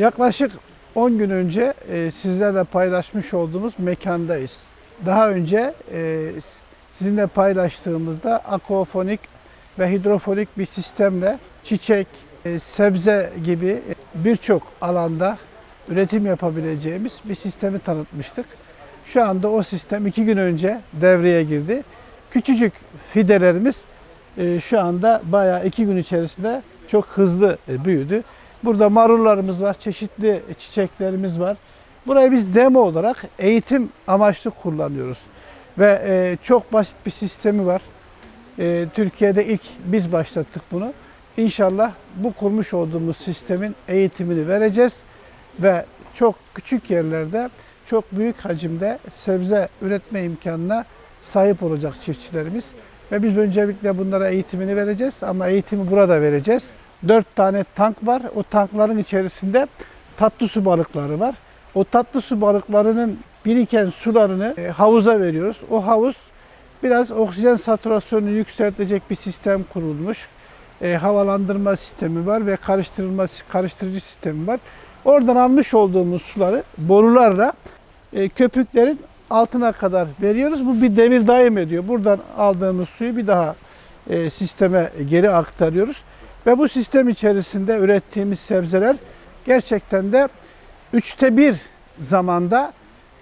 Yaklaşık 10 gün önce e, sizlerle paylaşmış olduğumuz mekandayız. Daha önce e, sizinle paylaştığımızda aquafonik ve hidrofonik bir sistemle çiçek, e, sebze gibi birçok alanda üretim yapabileceğimiz bir sistemi tanıtmıştık. Şu anda o sistem iki gün önce devreye girdi. Küçücük fidelerimiz şu anda bayağı iki gün içerisinde çok hızlı büyüdü. Burada marullarımız var, çeşitli çiçeklerimiz var. Burayı biz demo olarak eğitim amaçlı kullanıyoruz. Ve e, çok basit bir sistemi var. E, Türkiye'de ilk biz başlattık bunu. İnşallah bu kurmuş olduğumuz sistemin eğitimini vereceğiz ve çok küçük yerlerde çok büyük hacimde sebze üretme imkanına sahip olacak çiftçilerimiz. Ve biz öncelikle bunlara eğitimini vereceğiz ama eğitimi burada vereceğiz. Dört tane tank var. O tankların içerisinde tatlı su balıkları var. O tatlı su balıklarının biriken sularını e, havuza veriyoruz. O havuz biraz oksijen satürasyonunu yükseltecek bir sistem kurulmuş. E, havalandırma sistemi var ve karıştırılma karıştırıcı sistemi var. Oradan almış olduğumuz suları borularla e, köpüklerin altına kadar veriyoruz. Bu bir devir daim ediyor. Buradan aldığımız suyu bir daha e, sisteme geri aktarıyoruz. Ve bu sistem içerisinde ürettiğimiz sebzeler gerçekten de üçte bir zamanda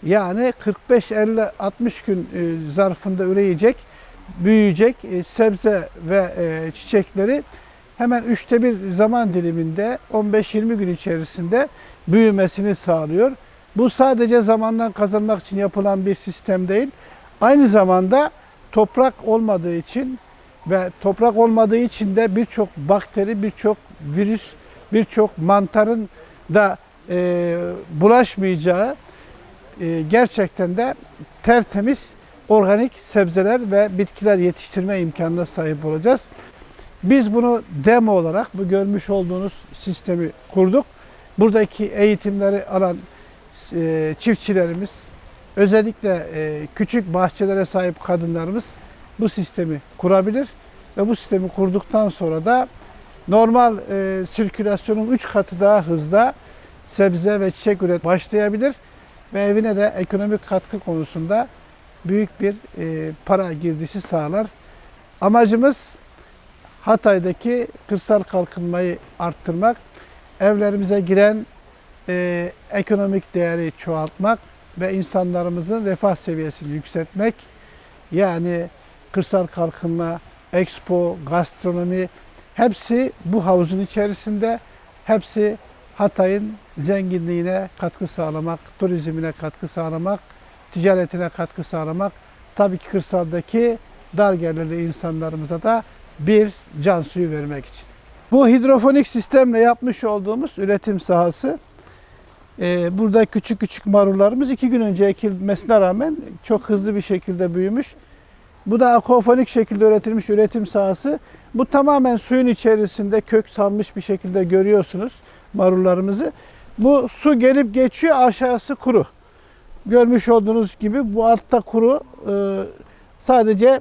yani 45, 50, 60 gün e, zarfında üreyecek, büyüyecek e, sebze ve e, çiçekleri hemen üçte bir zaman diliminde 15-20 gün içerisinde büyümesini sağlıyor. Bu sadece zamandan kazanmak için yapılan bir sistem değil. Aynı zamanda toprak olmadığı için ve toprak olmadığı için de birçok bakteri, birçok virüs, birçok mantarın da e, bulaşmayacağı e, gerçekten de tertemiz organik sebzeler ve bitkiler yetiştirme imkanına sahip olacağız. Biz bunu demo olarak bu görmüş olduğunuz sistemi kurduk. Buradaki eğitimleri alan e, çiftçilerimiz, özellikle e, küçük bahçelere sahip kadınlarımız bu sistemi kurabilir ve bu sistemi kurduktan sonra da normal e, sirkülasyonun 3 katı daha hızda sebze ve çiçek üret başlayabilir ve evine de ekonomik katkı konusunda büyük bir e, para girdisi sağlar. Amacımız Hatay'daki kırsal kalkınmayı arttırmak, evlerimize giren e, ekonomik değeri çoğaltmak ve insanlarımızın refah seviyesini yükseltmek. Yani kırsal kalkınma, expo, gastronomi hepsi bu havuzun içerisinde. Hepsi Hatay'ın zenginliğine katkı sağlamak, turizmine katkı sağlamak, ticaretine katkı sağlamak. Tabii ki kırsaldaki dar gelirli insanlarımıza da bir can suyu vermek için. Bu hidrofonik sistemle yapmış olduğumuz üretim sahası ee, burada küçük küçük marullarımız iki gün önce ekilmesine rağmen çok hızlı bir şekilde büyümüş. Bu da aquafonik şekilde üretilmiş üretim sahası. Bu tamamen suyun içerisinde kök salmış bir şekilde görüyorsunuz marullarımızı. Bu su gelip geçiyor aşağısı kuru. Görmüş olduğunuz gibi bu altta kuru. Ee, sadece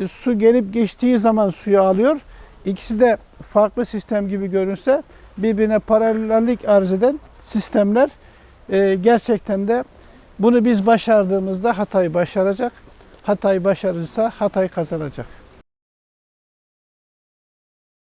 e, su gelip geçtiği zaman suyu alıyor. İkisi de farklı sistem gibi görünse birbirine paralellik arz eden sistemler e, gerçekten de bunu biz başardığımızda Hatay başaracak. Hatay başarırsa Hatay kazanacak.